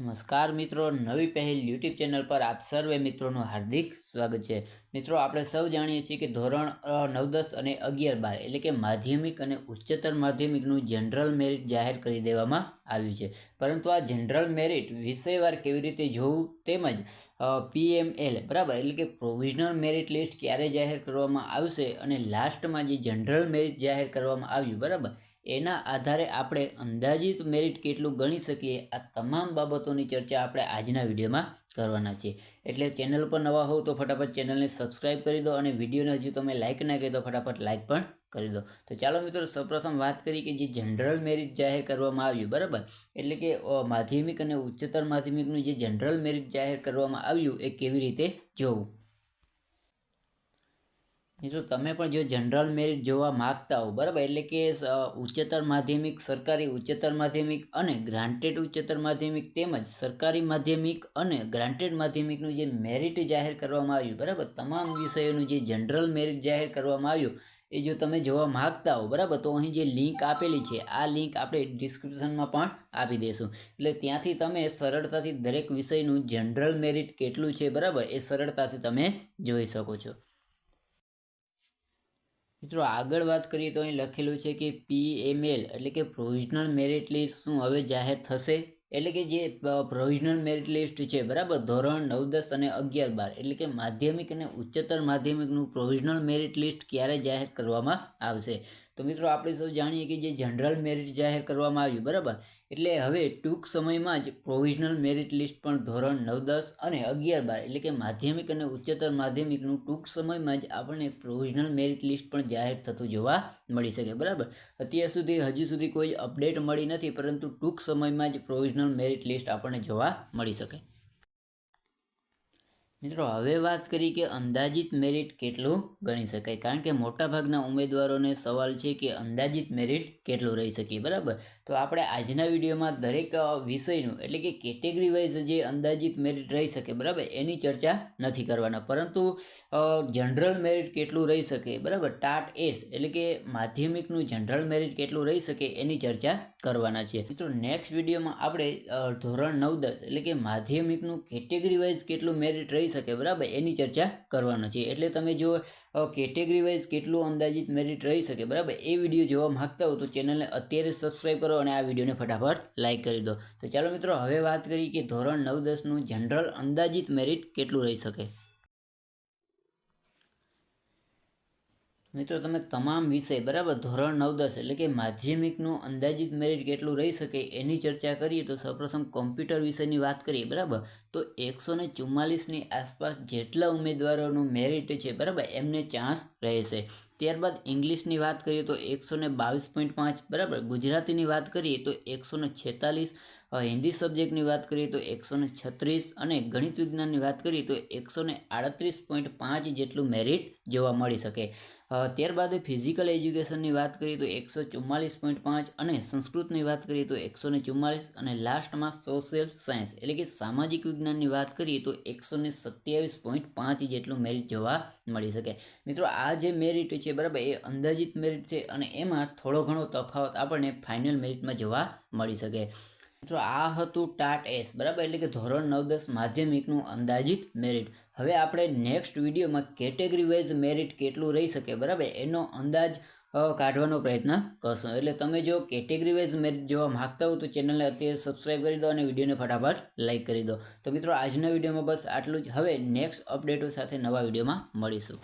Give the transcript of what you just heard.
નમસ્કાર મિત્રો, નવી પહેલ યુટ્યુબ ચેનલ પર આપ સર્વે મિત્રોનું હાર્દિક સ્વાગત છે. મિત્રો, આપણે સૌ જાણીએ છીએ કે ધોરણ નવ, દસ અને અગિયાર, બાર એટલે કે માધ્યમિક અને ઉચ્ચતર માધ્યમિકનું જનરલ મેરિટ જાહેર કરી દેવામાં આવ્યું છે. પરંતુ આ જનરલ મેરિટ વિષયવાર કેવી રીતે જોવું તેમજ પીએમએલ બરાબર એટલે કે પ્રોવિઝનલ મેરિટ લિસ્ટ ક્યારે જાહેર કરવામાં આવશે અને લાસ્ટમાં જે જનરલ મેરિટ જાહેર કરવામાં આવ્યું, બરાબર? એના આધારે આપણે અંદાજિત મેરિટ કેટલું ગણી શકીએ, આ તમામ બાબતોની ચર્ચા આપણે આજના વિડીયોમાં કરવાના છે એટલે ચેનલ પર નવા હોવ તો ફટાફટ ચેનલને સબસ્ક્રાઇબ કરી દો અને વિડીયોને હજુ તમે લાઇક ના કરી દો, ફટાફટ લાઇક પણ કરી દો. તો ચાલો મિત્રો, સૌપ્રથમ વાત કરી કે જે જનરલ મેરિટ જાહેર કરવામાં આવ્યું, બરાબર? એટલે કે માધ્યમિક અને ઉચ્ચતર માધ્યમિકનું જે જનરલ મેરિટ જાહેર કરવામાં આવ્યું, એ કેવી રીતે જોવું? મિત્રો તમે પણ જો જનરલ મેરિટ જોવા માગતા હો, બરાબર? એટલે કે ઉચ્ચતર માધ્યમિક, સરકારી ઉચ્ચતર માધ્યમિક અને ગ્રાન્ટેડ ઉચ્ચતર માધ્યમિક તેમજ સરકારી માધ્યમિક અને ગ્રાન્ટેડ માધ્યમિકનું જે મેરિટ જાહેર કરવામાં આવ્યું, બરાબર? તમામ વિષયોનું જે જનરલ મેરિટ જાહેર કરવામાં આવ્યું, એ જો તમે જોવા માગતા હો, બરાબર? તો અહીં જે લિંક આપેલી છે, આ લિંક આપણે ડિસ્ક્રિપ્શનમાં પણ આપી દઈશું. એટલે ત્યાંથી તમે સરળતાથી દરેક વિષયનું જનરલ મેરિટ કેટલું છે, બરાબર? એ સરળતાથી તમે જોઈ શકો છો. મિત્રો, આગળ વાત કરીએ તો અહીં લખેલું છે કે પીએમએલ એટલે કે પ્રોવિઝનલ મેરિટ લિસ્ટ શું હવે જાહેર થશે? એટલે કે જે પ્રોવિઝનલ મેરિટ લિસ્ટ છે, બરાબર? ધોરણ નવ, દસ અને અગિયાર, બાર. એટલે કે માધ્યમિક અને ઉચ્ચતર માધ્યમિકનું પ્રોવિઝનલ મેરિટ લિસ્ટ ક્યારે જાહેર કરવામાં આવશે? તો મિત્રો આપણે સૌ જાણીએ કે જે જનરલ મેરિટ જાહેર કરવામાં આવ્યું, બરાબર? એટલે હવે ટૂંક સમયમાં જ પ્રોવિઝનલ મેરિટ લિસ્ટ પણ ધોરણ નવ, દસ અને અગિયાર, બાર એટલે કે માધ્યમિક અને ઉચ્ચતર માધ્યમિકનું ટૂંક સમયમાં જ આપણને પ્રોવિઝનલ મેરિટ લિસ્ટ પણ જાહેર થતું જોવા મળી શકે, બરાબર? અત્યાર સુધી હજુ સુધી કોઈ અપડેટ મળી નથી, પરંતુ ટૂંક સમયમાં જ પ્રોવિઝનલ મેરિટ લિસ્ટ આપણને જોવા મળી શકે. મિત્રો, હવે વાત કરી કે અંદાજિત મેરિટ કેટલું ગણી શકાય? કારણ કે મોટાભાગના ઉમેદવારોને સવાલ છે કે અંદાજિત મેરિટ કેટલું રહી શકીએ બરાબર? તો આપણે આજના વિડીયોમાં દરેક વિષયનું એટલે કે કેટેગરી વાઇઝ જે અંદાજિત મેરિટ રહી શકે, બરાબર? એની ચર્ચા નથી કરવાના. પરંતુ જનરલ મેરિટ કેટલું રહી શકે, બરાબર? ટાટ એસ એટલે કે માધ્યમિકનું જનરલ મેરિટ કેટલું રહી શકે, એની ચર્ચા કરવાના છે. મિત્રો નેક્સ્ટ વિડીયોમાં આપણે ધોરણ નવ દસ એટલે કે માધ્યમિકનું કેટેગરી વાઇઝ કેટલું મેરિટ રહી શકે, બરાબર? એની ચર્ચા કરવાના છે. એટલે તમે જો કેટેગરી વાઇઝ કેટલું અંદાજિત મેરિટ રહી શકે, બરાબર? એ વીડિયો જોવા માગતા હો તો ચેનલને અત્યારે સબસ્ક્રાઈબ કરો અને આ વિડીયોને ફટાફટ લાઇક કરી દો. તો ચાલો મિત્રો, હવે વાત કરીએ કે ધોરણ નવ દસનું જનરલ અંદાજિત મેરિટ કેટલું રહી શકે? મિત્રો, તમે તમામ વિષય, બરાબર? ધોરણ નવ દસ એટલે કે માધ્યમિકનું અંદાજિત મેરિટ કેટલું રહી શકે એની ચર્ચા કરીએ તો સૌપ્રથમ કોમ્પ્યુટર વિષયની વાત કરીએ, બરાબર? તો એકસો ને ચુમ્માલીસની આસપાસ જેટલા ઉમેદવારોનું મેરિટ છે, બરાબર? એમને ચાન્સ રહેશે. ત્યારબાદ ઇંગ્લિશની વાત કરીએ તો એકસો ને બાવીસ પોઈન્ટ પાંચ, બરાબર? ગુજરાતીની વાત કરીએ તો એકસો ને છેતાલીસ હિન્દી સબ્જેક્ટની વાત કરીએ તો એકસો ને છત્રીસ અને ગણિત વિજ્ઞાનની વાત કરીએ તો એકસો ને આડત્રીસ પોઈન્ટ પાંચ જેટલું મેરિટ જોવા મળી શકે. ત્યારબાદ ફિઝિકલ એજ્યુકેશનની વાત કરીએ તો એકસો ચુમ્માલીસ પોઈન્ટ પાંચ અને સંસ્કૃતની વાત કરીએ તો એકસો ને ચુમ્માલીસ અને લાસ્ટમાં સોશિયલ સાયન્સ એટલે કે સામાજિક વિજ્ઞાનની વાત કરીએ તો એકસો ને સત્યાવીસ પોઈન્ટ પાંચ જેટલું મેરિટ જોવા મળી શકે. મિત્રો, આ જે મેરિટ છે, બરાબર, એ અંદાજિત મેરિટ છે અને એમાં થોડો ઘણો તફાવત આપણને ફાઇનલ મેરિટમાં જોવા મળી શકે. મિત્રો, આ હતું ટાટ એસ, બરાબર, એટલે કે ધોરણ નવ દસ માધ્યમિકનું અંદાજિત મેરિટ હવે આપણે નેક્સ્ટ વિડીયોમાં કેટેગરી વાઇઝ મેરિટ કેટલું રહી શકે, બરાબર, એનો અંદાજ કાઢવાનો પ્રયત્ન કરશું. એટલે તમે જો કેટેગરી વાઇઝ મેરિટ જોવા માગતા હો તો ચેનલને અત્યારે સબસ્ક્રાઈબ કરી દો અને વિડીયોને ફટાફટ લાઇક કરી દો. તો મિત્રો, આજના વિડીયોમાં બસ આટલું જ. હવે નેક્સ્ટ અપડેટો સાથે નવા વિડીયોમાં મળીશું.